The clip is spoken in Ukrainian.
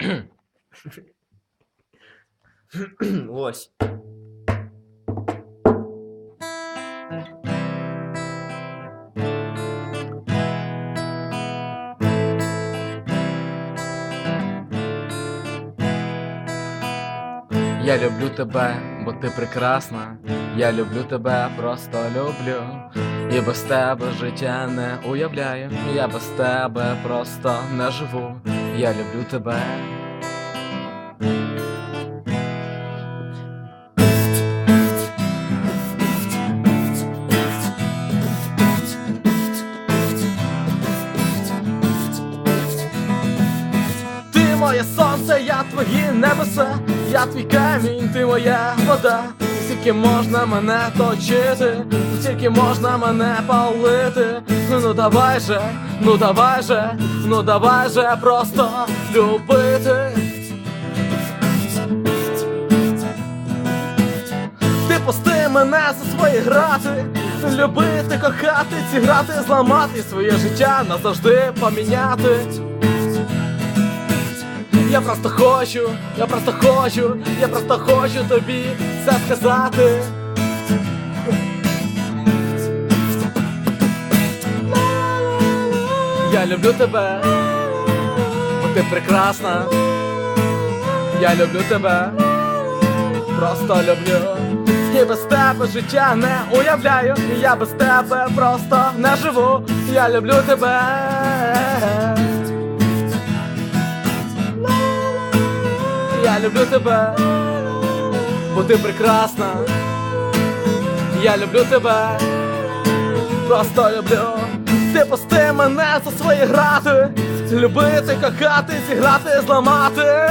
Ось. Я люблю тебе, бо ти прекрасна. Я люблю тебе, просто люблю. І без тебе життя не уявляю. Я без тебе просто не живу. Я люблю тебе. Ти моє сонце, я твої небеса, я твій камінь, ти моя вода. Скільки можна мене точити, скільки можна мене палити. Ну давай же, ну давай же, ну давай же просто любити. Ти пусти мене за свої грати, любити, кохати, ці грати, зламати своє життя назавжди поміняти. Я просто хочу, я просто хочу, я просто хочу тобі це сказати. Я люблю тебе, бо ти прекрасна. Я люблю тебе, просто люблю. І без тебе життя не уявляю. І я без тебе просто не живу. Я люблю тебе. Люблю тебе, бо ти прекрасна. Я люблю тебе, просто люблю. Ти пусти мене за свої грати, любити, кохати, зіграти, зламати.